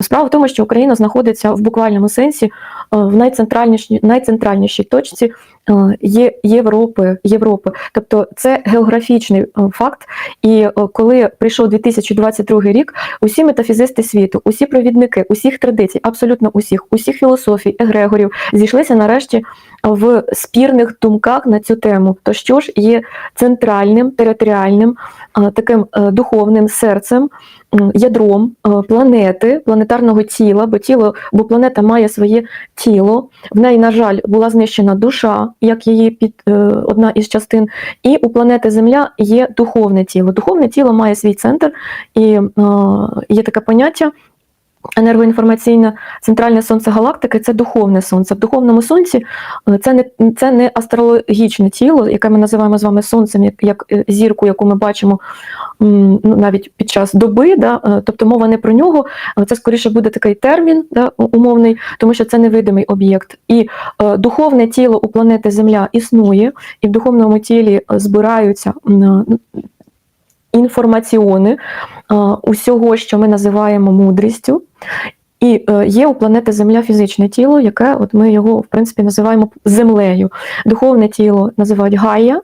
Справа в тому, що Україна знаходиться в буквальному сенсі в найцентральнішій, найцентральнішій точці е, Є- Європи, Європи. Тобто це географічний е, факт. І е, коли прийшов 2022 рік, усі метафізисти світу, усі провідники, усіх традицій, абсолютно усіх, усіх філософій, егрегорів зійшлися нарешті в спірних думках на цю тему. То що ж є центральним, територіальним, е, таким е, духовним серцем, ядром е, планети, планетарного тіла, бо тіло, бо планета має своє тіло. В неї, на жаль, була знищена душа, як її під е, одна із частин. І у планети Земля є духовне тіло. Духовне тіло має свій центр, і е, є таке поняття. Енергоінформаційне центральне сонце галактики це духовне сонце. В духовному сонці е, це не це не астрологічне тіло, яке ми називаємо з вами сонцем, як, як е, зірку, яку ми бачимо ну, навіть під час доби. Да? е, Тобто мова не про нього, але це скоріше буде такий термін да, умовний, тому що це невидимий об'єкт. І е, духовне тіло у планети Земля існує, і в духовному тілі збираються е, інформаціони усього, що ми називаємо мудрістю. І е, є у планети Земля фізичне тіло, яке от ми його в принципі називаємо землею. Духовне тіло називають Гая,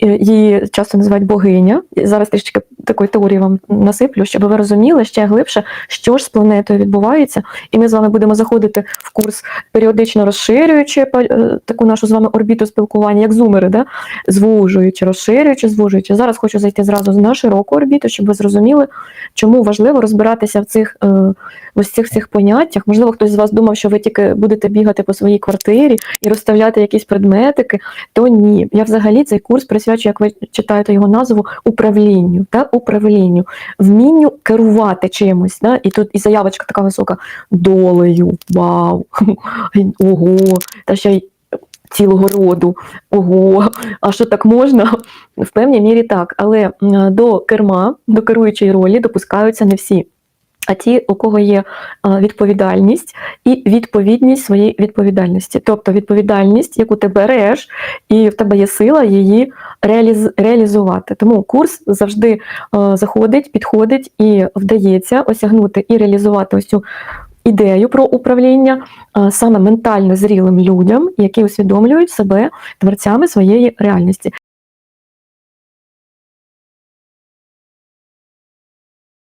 її часто називають богиня. Зараз трішки такої теорії вам насиплю, щоб ви розуміли ще глибше, що ж з планетою відбувається. І ми з вами будемо заходити в курс, періодично розширюючи е, таку нашу з вами орбіту спілкування, як зумери, да? звужуючи, розширюючи, звужуючи. Зараз хочу зайти зразу на широку орбіту, щоб ви зрозуміли, чому важливо розбиратися в цих е, ось цих всіх поняттях. Можливо, хтось з вас думав, що ви тільки будете бігати по своїй квартирі і розставляти якісь предметики. То ні. Я взагалі цей курс присвячую, як ви читаєте його назву, управлінню, та управлінню, вмінню керувати чимось. Да? І тут і заявочка така висока долею. Вау! Ого! Та ще й цілого роду. Ого, а що так можна? В певній мірі так. Але до керма, до керуючої ролі допускаються не всі. А ті, у кого є відповідальність і відповідність своїй відповідальності. Тобто відповідальність, яку ти береш, і в тебе є сила її. Реалізувати. Тому курс завжди е, заходить, підходить і вдається осягнути і реалізувати ось цю ідею про управління е, саме ментально зрілим людям, які усвідомлюють себе творцями своєї реальності.